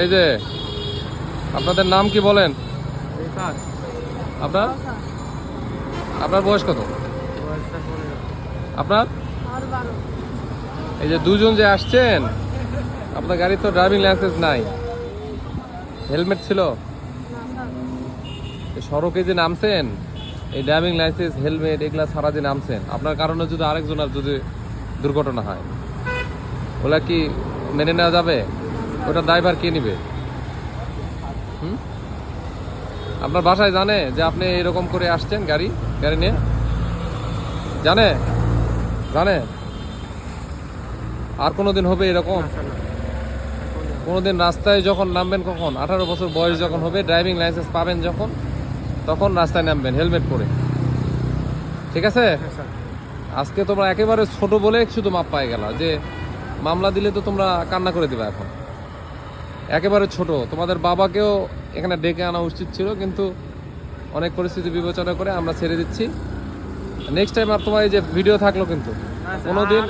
এই যে আপনাদের নাম কি বলেন? আপনার? আপনার বয়স কত? আপনার? এই যে দুজন যে আসছেন আপনার গাড়ি তো ড্রাইভিং লাইসেন্স নাই। হেলমেট ছিল? এই সড়কে যে নামছেন এই ড্রাইভিং লাইসেন্স হেলমেট এগুলা ছাড়া যে নামছেন আপনার কারণে যদি আরেকজনের যদি দুর্ঘটনা হয় ওলা কি মেনে নেওয়া যাবে? ওটা ড্রাইভার কে নিবে? হুম? আপনার বাসায় জানে যে আপনি এরকম করে আসছেন গাড়ি গাড়ি নিয়ে? জানে? জানে? আর কোনোদিন হবে এরকম? কোনোদিন রাস্তায় যখন নামবেন কখন? আঠারো বছর বয়স যখন হবে ড্রাইভিং লাইসেন্স পাবেন যখন তখন রাস্তায় নামবেন হেলমেট পরে। ঠিক আছে? আজকে তোমরা একেবারে ছোট বলে শুধু মাপ পাই গেল যে মামলা দিলে তো তোমরা কান্না করে দিবে এখন। একেবারে ছোট। তোমাদের বাবাকেও এখানে ডেকে আনা উচিত ছিল কিন্তু অনেক পরিস্থিতি বিবেচনা করে আমরা ছেড়ে দিচ্ছি। নেক্সট টাইম আর তোমার এই যে ভিডিও থাকল কিন্তু কোনোদিন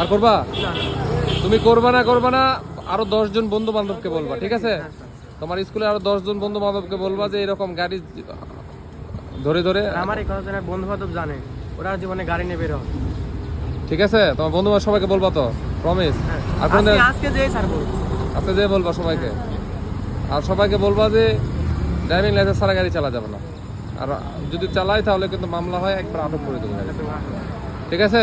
আর করবা তুমি করবা না করবা না আরও দশজন বন্ধু বান্ধবকে বলবা ঠিক আছে? তোমার স্কুলে আরও দশজন বন্ধু বান্ধবকে বলবা যে এরকম গাড়ি ধরে ধরে আমার এই কথা বন্ধু বান্ধব জানে ওরা জীবনে গাড়ি নিয়ে বেরো ঠিক আছে? তোমার বন্ধু বান্ধব সবাইকে বলবা তো প্রমিস আর কোনদিন আজকে যেই স্যার বলব। আজকে যে বলবা সবাইকে। আর সবাইকে বলবা যে ড্রাইভিং লাইসেন্স ছাড়া গাড়ি চালা যাবে না। আর যদি চালাই তাহলে কিন্তু মামলা হয়, একবার আটক করে দেবো। ঠিক আছে?